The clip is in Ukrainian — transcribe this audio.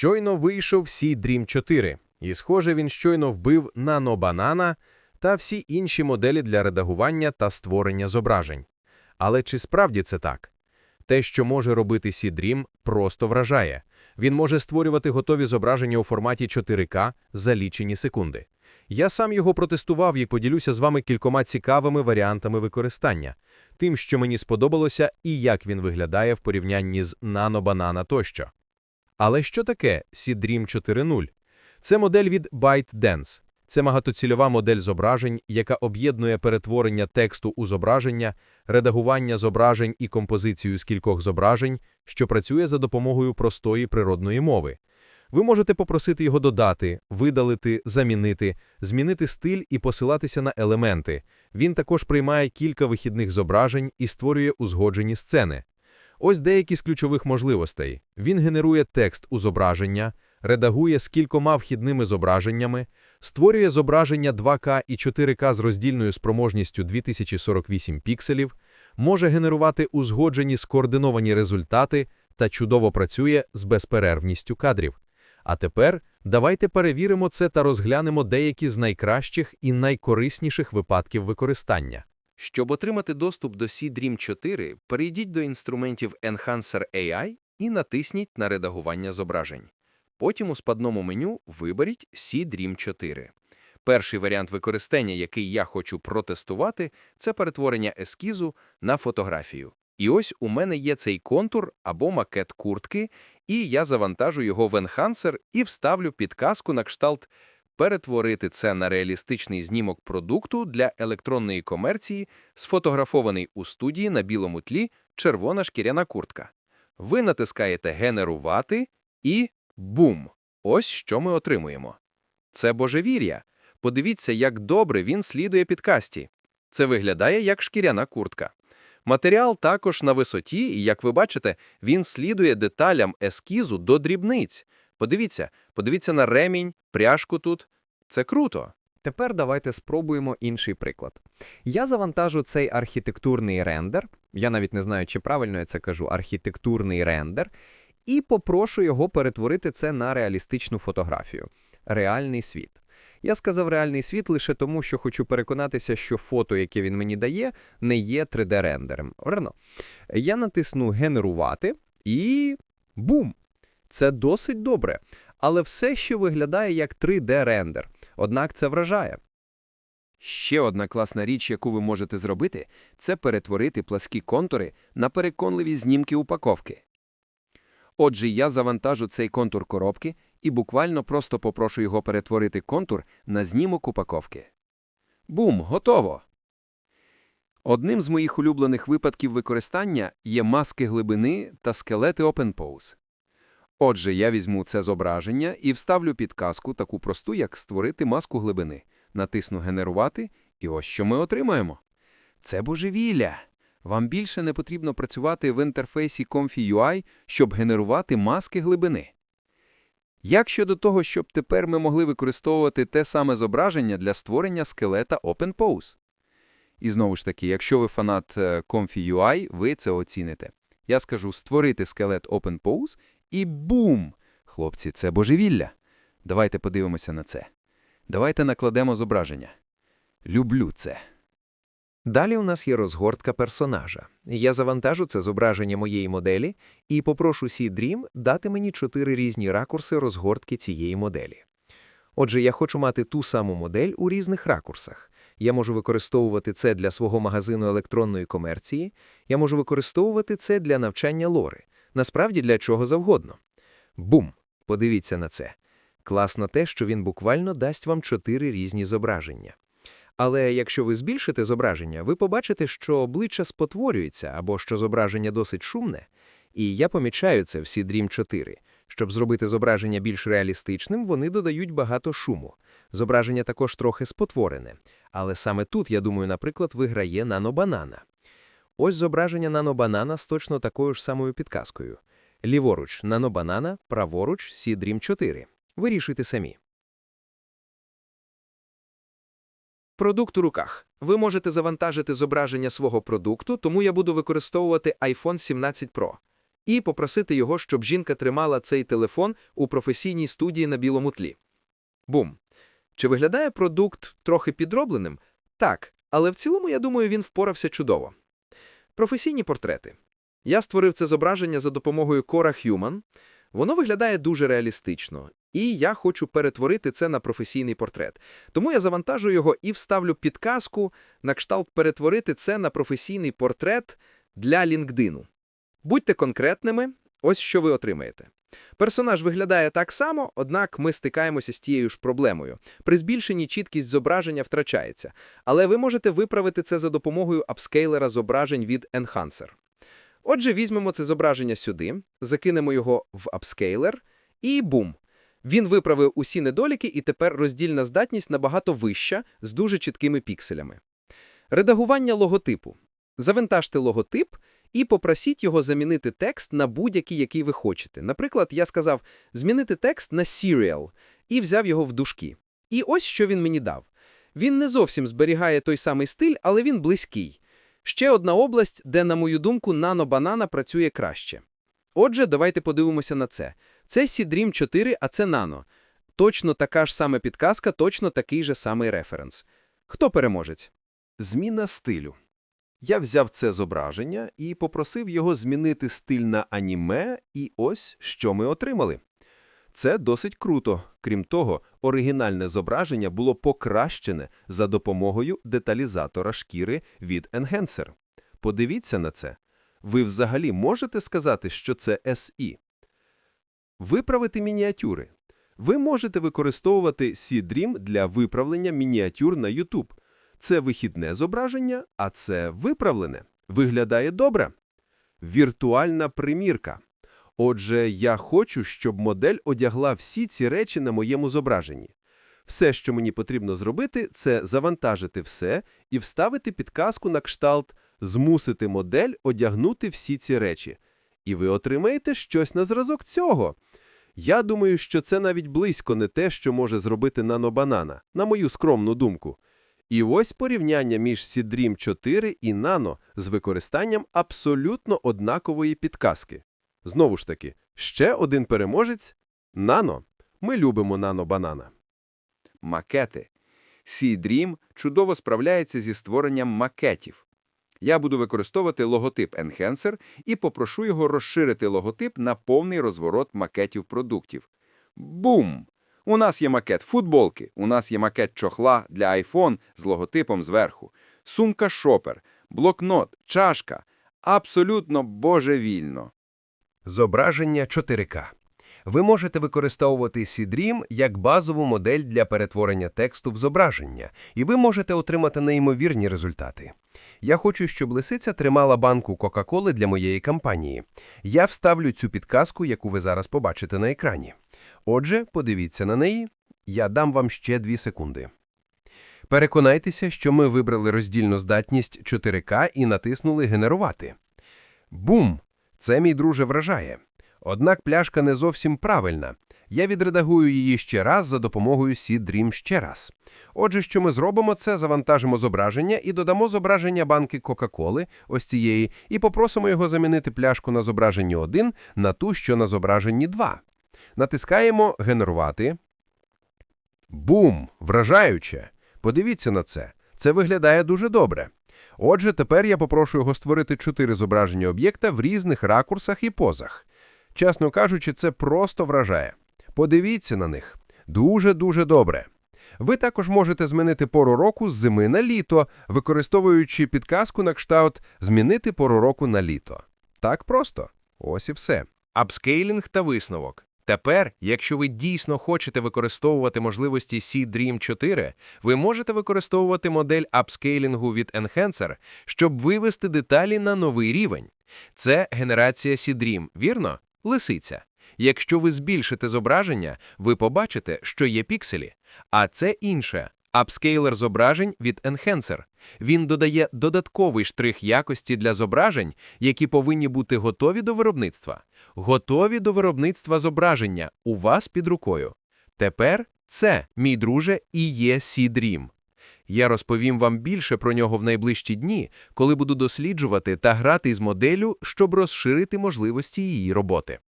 Щойно вийшов Сі Dream 4, і, схоже, він щойно вбив нано-банана та всі інші моделі для редагування та створення зображень. Але чи справді це так? Те, що може робити Сі Dream, просто вражає. Він може створювати готові зображення у форматі 4К за лічені секунди. Я сам його протестував і поділюся з вами кількома цікавими варіантами використання, тим, що мені сподобалося і як він виглядає в порівнянні з нано-банана тощо. Але що таке Seedream 4.0? Це модель від ByteDance. Це багатоцільова модель зображень, яка об'єднує перетворення тексту у зображення, редагування зображень і композицію з кількох зображень, що працює за допомогою простої природної мови. Ви можете попросити його додати, видалити, замінити, змінити стиль і посилатися на елементи. Він також приймає кілька вихідних зображень і створює узгоджені сцени. Ось деякі з ключових можливостей. Він генерує текст у зображення, редагує з кількома вхідними зображеннями, створює зображення 2К і 4К з роздільною спроможністю 2048 пікселів, може генерувати узгоджені скоординовані результати та чудово працює з безперервністю кадрів. А тепер давайте перевіримо це та розглянемо деякі з найкращих і найкорисніших випадків використання. Щоб отримати доступ до Seedream 4, перейдіть до інструментів Enhancer AI і натисніть на редагування зображень. Потім у спадному меню виберіть Seedream 4. Перший варіант використання, який я хочу протестувати, це перетворення ескізу на фотографію. І ось у мене є цей контур або макет куртки, і я завантажу його в Enhancer і вставлю підказку на кшталт перетворити це на реалістичний знімок продукту для електронної комерції, сфотографований у студії на білому тлі червона шкіряна куртка. Ви натискаєте «Генерувати» і бум! Ось що ми отримуємо. Це божевір'я. Подивіться, як добре він слідує підкасті. Це виглядає як шкіряна куртка. Матеріал також на висоті, і, як ви бачите, він слідує деталям ескізу до дрібниць. Подивіться, подивіться на ремінь, пряжку тут. Це круто. Тепер давайте спробуємо інший приклад. Я завантажу цей архітектурний рендер, я навіть не знаю, чи правильно я це кажу, архітектурний рендер, і попрошу його перетворити це на реалістичну фотографію. Реальний світ. Я сказав реальний світ лише тому, що хочу переконатися, що фото, яке він мені дає, не є 3D-рендером. Верно. Я натисну Генерувати і бум! Це досить добре, але все ще виглядає як 3D-рендер. Однак це вражає. Ще одна класна річ, яку ви можете зробити, це перетворити пласкі контури на переконливі знімки упаковки. Отже, я завантажу цей контур коробки і буквально просто попрошу його перетворити контур на знімок упаковки. Бум, готово! Одним з моїх улюблених випадків використання є маски глибини та скелети OpenPose. Отже, я візьму це зображення і вставлю підказку таку просту, як створити маску глибини. Натисну «Генерувати» і ось що ми отримаємо. Це божевілля! Вам більше не потрібно працювати в інтерфейсі Comfy.ui, щоб генерувати маски глибини. Як щодо того, щоб тепер ми могли використовувати те саме зображення для створення скелета OpenPose? І знову ж таки, якщо ви фанат е, Comfy.ui, ви це оціните. Я скажу створити скелет OpenPose і бум! Хлопці, це божевілля. Давайте подивимося на це. Давайте накладемо зображення. Люблю це. Далі у нас є розгортка персонажа. Я завантажу це зображення моєї моделі і попрошу Seedream дати мені чотири різні ракурси розгортки цієї моделі. Отже, я хочу мати ту саму модель у різних ракурсах. Я можу використовувати це для свого магазину електронної комерції, я можу використовувати це для навчання лори. Насправді для чого завгодно. Бум! Подивіться на це. Класно те, що він буквально дасть вам чотири різні зображення. Але якщо ви збільшите зображення, ви побачите, що обличчя спотворюється або що зображення досить шумне. І я помічаю це в Dream 4. Щоб зробити зображення більш реалістичним, вони додають багато шуму. Зображення також трохи спотворене. Але саме тут, я думаю, наприклад, виграє нанобанана. Ось зображення нанобанана з точно такою ж самою підказкою. Ліворуч нанобанана, праворуч Dream 4. Вирішуйте самі. Продукт у руках. Ви можете завантажити зображення свого продукту, тому я буду використовувати iPhone 17 Pro. і попросити його, щоб жінка тримала цей телефон у професійній студії на білому тлі. Бум. Чи виглядає продукт трохи підробленим? Так, але в цілому, я думаю, він впорався чудово. Професійні портрети. Я створив це зображення за допомогою Cora Human. Воно виглядає дуже реалістично, і я хочу перетворити це на професійний портрет. Тому я завантажу його і вставлю підказку на кшталт перетворити це на професійний портрет для LinkedIn. Будьте конкретними, ось що ви отримаєте. Персонаж виглядає так само, однак ми стикаємося з тією ж проблемою. При збільшенні чіткість зображення втрачається, але ви можете виправити це за допомогою апскейлера зображень від Enhancer. Отже, візьмемо це зображення сюди, закинемо його в апскейлер і бум! Він виправив усі недоліки, і тепер роздільна здатність набагато вища, з дуже чіткими пікселями. Редагування логотипу. Завантажте логотип і попросіть його замінити текст на будь-який, який ви хочете. Наприклад, я сказав «змінити текст на serial» і взяв його в дужки. І ось що він мені дав. Він не зовсім зберігає той самий стиль, але він близький. Ще одна область, де, на мою думку, нано-банана працює краще. Отже, давайте подивимося на це. Це Seedream 4, а це Nano. Точно така ж саме підказка, точно такий же самий референс. Хто переможець? Зміна стилю. Я взяв це зображення і попросив його змінити стиль на аніме, і ось що ми отримали. Це досить круто. Крім того, оригінальне зображення було покращене за допомогою деталізатора шкіри від Enhancer. Подивіться на це. Ви взагалі можете сказати, що це SE? Виправити мініатюри. Ви можете використовувати Seedream для виправлення мініатюр на YouTube. Це вихідне зображення, а це виправлене. Виглядає добре. Віртуальна примірка. Отже, я хочу, щоб модель одягла всі ці речі на моєму зображенні. Все, що мені потрібно зробити, це завантажити все і вставити підказку на кшталт «Змусити модель одягнути всі ці речі». І ви отримаєте щось на зразок цього. Я думаю, що це навіть близько не те, що може зробити нанобанана, на мою скромну думку. І ось порівняння між Seedream 4 і Nano з використанням абсолютно однакової підказки. Знову ж таки, ще один переможець – Nano. Ми любимо нано-банана. Макети. Seedream чудово справляється зі створенням макетів. Я буду використовувати логотип Enhancer і попрошу його розширити логотип на повний розворот макетів продуктів. Бум! У нас є макет футболки, у нас є макет чохла для iPhone з логотипом зверху, сумка шопер, блокнот, чашка. Абсолютно божевільно. Зображення 4К. Ви можете використовувати Seedream як базову модель для перетворення тексту в зображення, і ви можете отримати неймовірні результати. Я хочу, щоб лисиця тримала банку Кока-Коли для моєї кампанії. Я вставлю цю підказку, яку ви зараз побачите на екрані. Отже, подивіться на неї. Я дам вам ще 2 секунди. Переконайтеся, що ми вибрали роздільну здатність 4К і натиснули «Генерувати». Бум! Це, мій друже, вражає. Однак пляшка не зовсім правильна. Я відредагую її ще раз за допомогою Seedream ще раз. Отже, що ми зробимо, це завантажимо зображення і додамо зображення банки Кока-Коли, ось цієї, і попросимо його замінити пляшку на зображенні 1 на ту, що на зображенні 2. Натискаємо «Генерувати». Бум! Вражаюче! Подивіться на це. Це виглядає дуже добре. Отже, тепер я попрошу його створити чотири зображення об'єкта в різних ракурсах і позах. Чесно кажучи, це просто вражає. Подивіться на них. Дуже-дуже добре. Ви також можете змінити пору року з зими на літо, використовуючи підказку на кшталт «Змінити пору року на літо». Так просто. Ось і все. Апскейлінг та висновок. Тепер, якщо ви дійсно хочете використовувати можливості Seedream 4, ви можете використовувати модель апскейлінгу від Enhancer, щоб вивести деталі на новий рівень. Це генерація Seedream, вірно? Лисиця. Якщо ви збільшите зображення, ви побачите, що є пікселі. А це інше. Апскейлер зображень від Enhancer. Він додає додатковий штрих якості для зображень, які повинні бути готові до виробництва. Готові до виробництва зображення у вас під рукою. Тепер це, мій друже, і є Seedream. Я розповім вам більше про нього в найближчі дні, коли буду досліджувати та грати з моделлю, щоб розширити можливості її роботи.